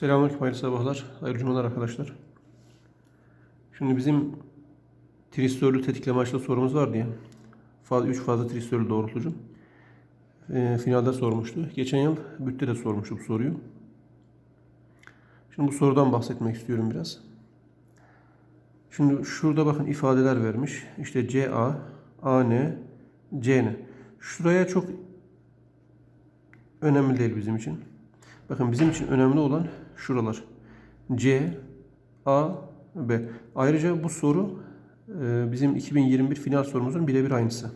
Selamünaleyküm, hayırlı sabahlar, hayırlı cumalar arkadaşlar. Şimdi bizim tristörlü tetikleme açılı sorumuz vardı ya. Faz, 3 fazla tristörlü doğrultucu. Ee, finalde sormuştu. Geçen yıl bütte de sormuştu bu soruyu. Şimdi bu sorudan bahsetmek istiyorum biraz. Şimdi şurada bakın ifadeler vermiş. İşte CA, AN, CN. Şuraya çok önemli değil bizim için. Bakın bizim için önemli olan şuralar. C, A, B. Ayrıca bu soru e, bizim 2021 final sorumuzun birebir aynısı.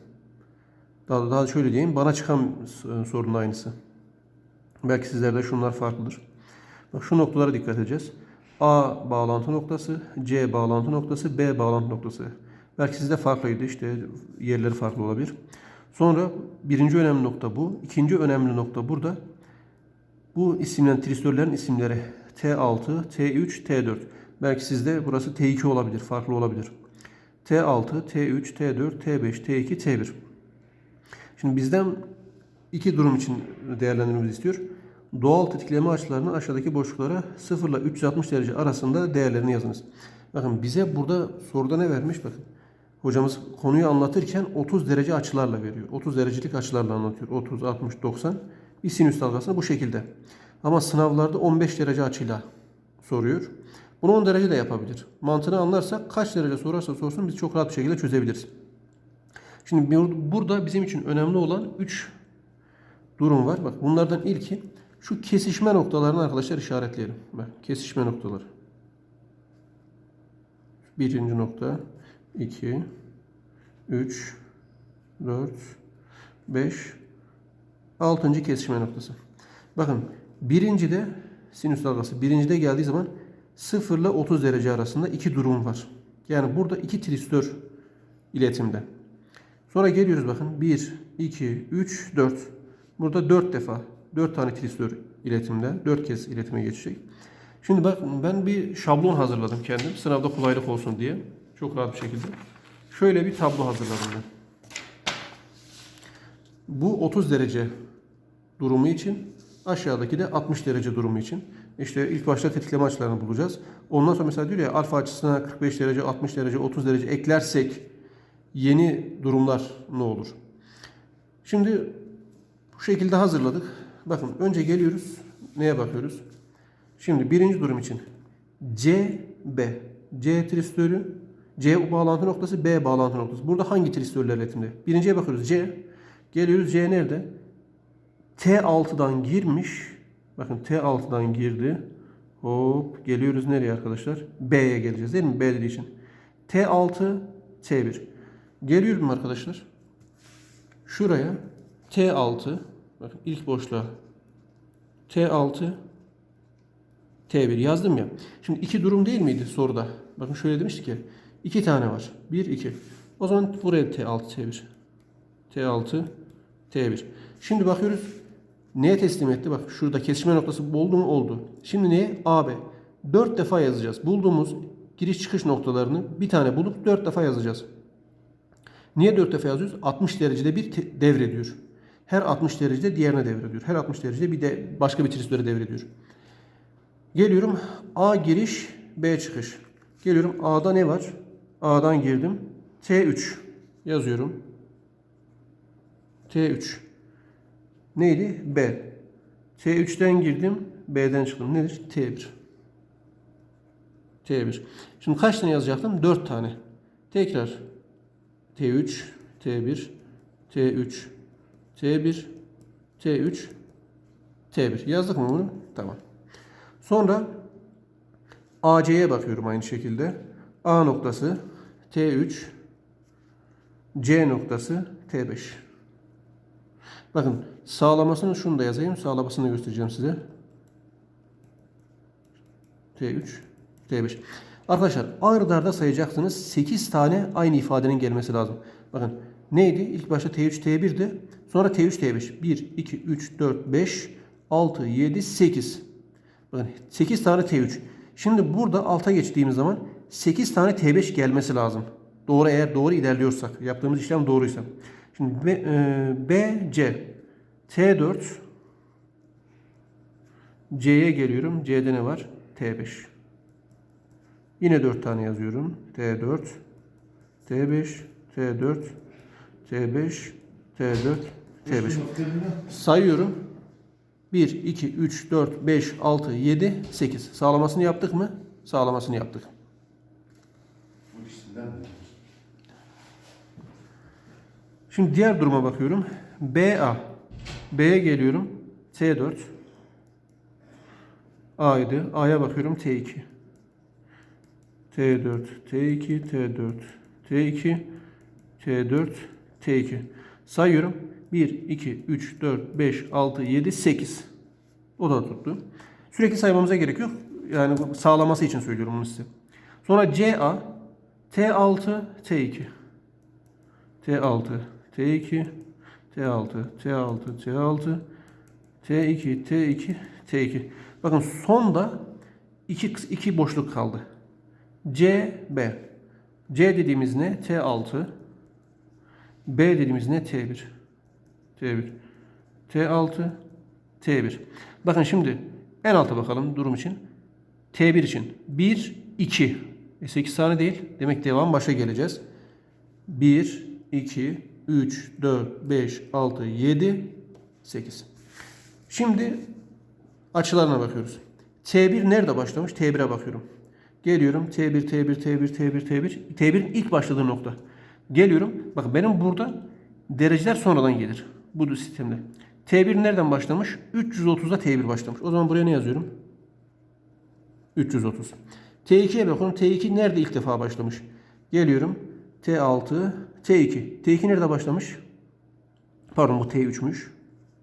Daha, daha şöyle diyeyim, bana çıkan s- sorunun aynısı. Belki sizlerde şunlar farklıdır. Bak şu noktalara dikkat edeceğiz. A bağlantı noktası, C bağlantı noktası, B bağlantı noktası. Belki sizde farklıydı işte yerleri farklı olabilir. Sonra birinci önemli nokta bu. İkinci önemli nokta burada. Bu isimlen tristörlerin isimleri T6, T3, T4. Belki sizde burası T2 olabilir, farklı olabilir. T6, T3, T4, T5, T2, T1. Şimdi bizden iki durum için değerlendirmemizi istiyor. Doğal tetikleme açılarını aşağıdaki boşluklara 0 ile 360 derece arasında değerlerini yazınız. Bakın bize burada soruda ne vermiş bakın. Hocamız konuyu anlatırken 30 derece açılarla veriyor. 30 derecelik açılarla anlatıyor. 30, 60, 90. Bir sinüs dalgasını bu şekilde. Ama sınavlarda 15 derece açıyla soruyor. Bunu 10 derece de yapabilir. Mantığını anlarsak kaç derece sorarsa sorsun biz çok rahat bir şekilde çözebiliriz. Şimdi bur- burada bizim için önemli olan 3 durum var. Bak bunlardan ilki şu kesişme noktalarını arkadaşlar işaretleyelim. Bak kesişme noktaları. Birinci nokta, 2, 3, 4, 5, altıncı kesişme noktası. Bakın birincide sinüs dalgası birincide geldiği zaman 0 ile 30 derece arasında iki durum var. Yani burada iki tristör iletimde. Sonra geliyoruz bakın 1, 2, 3, 4. Burada 4 defa 4 tane tristör iletimde 4 kez iletime geçecek. Şimdi bak ben bir şablon hazırladım kendim sınavda kolaylık olsun diye. Çok rahat bir şekilde. Şöyle bir tablo hazırladım ben. Bu 30 derece durumu için aşağıdaki de 60 derece durumu için. İşte ilk başta tetikleme açılarını bulacağız. Ondan sonra mesela diyor ya alfa açısına 45 derece, 60 derece, 30 derece eklersek yeni durumlar ne olur? Şimdi bu şekilde hazırladık. Bakın önce geliyoruz. Neye bakıyoruz? Şimdi birinci durum için C, B. C tristörü, C bağlantı noktası, B bağlantı noktası. Burada hangi tristörler iletimde? Birinciye bakıyoruz. C. Geliyoruz C nerede? T6'dan girmiş. Bakın T6'dan girdi. Hop geliyoruz nereye arkadaşlar? B'ye geleceğiz değil mi? B dediği için. T6, T1. Geliyorum arkadaşlar. Şuraya T6 bakın ilk boşluğa T6 T1 yazdım ya. Şimdi iki durum değil miydi soruda? Bakın şöyle demiştik ya. iki tane var. 1 2. O zaman buraya T6 T1. T6 T1. Şimdi bakıyoruz. Neye teslim etti? Bak şurada kesişme noktası oldu mu? Oldu. Şimdi neye? AB. 4 defa yazacağız. Bulduğumuz giriş çıkış noktalarını bir tane bulup 4 defa yazacağız. Niye 4 defa yazıyoruz? 60 derecede bir devrediyor. Her 60 derecede diğerine devrediyor. Her 60 derecede bir de başka bir tristöre devrediyor. Geliyorum A giriş, B çıkış. Geliyorum A'da ne var? A'dan girdim. T3 yazıyorum. T3. Neydi? B. T3'ten girdim. B'den çıktım. Nedir? T1. T1. Şimdi kaç tane yazacaktım? 4 tane. Tekrar. T3, T1, T3, T1, T3, T1. Yazdık mı bunu? Tamam. Sonra AC'ye bakıyorum aynı şekilde. A noktası T3, C noktası T5. Bakın sağlamasını şunu da yazayım. Sağlamasını göstereceğim size. T3, T5. Arkadaşlar arda arda sayacaksınız. 8 tane aynı ifadenin gelmesi lazım. Bakın neydi? İlk başta T3, T1'di. Sonra T3, T5. 1, 2, 3, 4, 5, 6, 7, 8. Bakın 8 tane T3. Şimdi burada alta geçtiğimiz zaman 8 tane T5 gelmesi lazım. Doğru eğer doğru ilerliyorsak. Yaptığımız işlem doğruysa. Şimdi B, e, B C T4 C'ye geliyorum. C'de ne var? T5. Yine 4 tane yazıyorum. T4, T5, T4, T5, T4, T5. Sayıyorum. 1, 2, 3, 4, 5, 6, 7, 8. Sağlamasını yaptık mı? Sağlamasını yaptık. Şimdi diğer duruma bakıyorum. BA. B'ye geliyorum. T4. A'ydı. A'ya bakıyorum. T2. T4, T2, T4, T2, T4, T2. Sayıyorum. 1, 2, 3, 4, 5, 6, 7, 8. O da tuttu. Sürekli saymamıza gerek yok. Yani sağlaması için söylüyorum bunu size. Sonra CA, T6, T2. T6, T2, T6, T6, T6, T2, T2, T2. Bakın sonda iki, iki boşluk kaldı. C, B. C dediğimiz ne? T6. B dediğimiz ne? T1. T1. T6, T1. Bakın şimdi en alta bakalım durum için. T1 için 1, 2. E 8 tane değil. Demek devam başa geleceğiz. 1, 2, 3, 4, 5, 6, 7, 8. Şimdi açılarına bakıyoruz. T1 nerede başlamış? T1'e bakıyorum. Geliyorum T1, T1, T1, T1, T1. T1'in ilk başladığı nokta. Geliyorum. Bak benim burada dereceler sonradan gelir. Bu sistemde. T1 nereden başlamış? 330'da T1 başlamış. O zaman buraya ne yazıyorum? 330. T2'ye bakıyorum. T2 nerede ilk defa başlamış? Geliyorum. T6, T2. T2 nerede başlamış? Pardon bu T3'müş.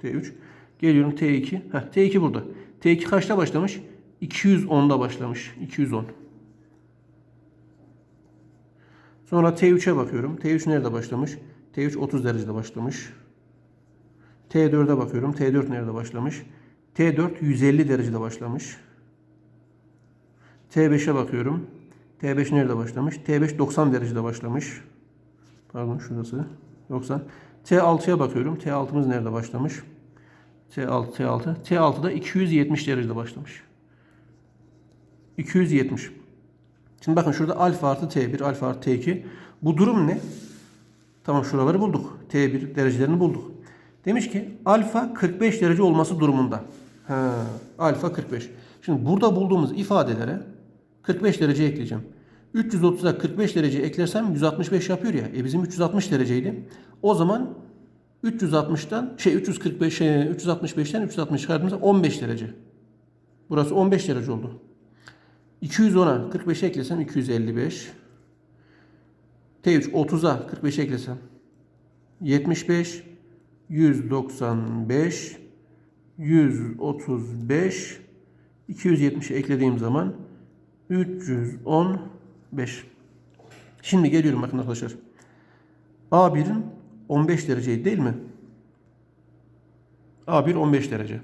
T3. Geliyorum T2. Heh, T2 burada. T2 kaçta başlamış? 210'da başlamış. 210. Sonra T3'e bakıyorum. T3 nerede başlamış? T3 30 derecede başlamış. T4'e bakıyorum. T4 nerede başlamış? T4 150 derecede başlamış. T5'e bakıyorum. T5 nerede başlamış? T5 90 derecede başlamış. Pardon şurası. 90. T6'ya bakıyorum. T6'mız nerede başlamış? T6, T6. T6'da 270 derecede başlamış. 270. Şimdi bakın şurada alfa artı T1, alfa artı T2. Bu durum ne? Tamam şuraları bulduk. T1 derecelerini bulduk. Demiş ki alfa 45 derece olması durumunda. Ha, alfa 45. Şimdi burada bulduğumuz ifadelere 45 derece ekleyeceğim. 330'a 45 derece eklersem 165 yapıyor ya. E bizim 360 dereceydi. O zaman 360'tan şey 345 şey, 365'ten 360 çıkardığımızda 15 derece. Burası 15 derece oldu. 210'a 45 eklesem 255. T3 30'a 45 eklesem 75 195 135 270 eklediğim zaman 315. Şimdi geliyorum bakın arkadaşlar. A1'in 15 dereceydi değil mi? A1 15 derece.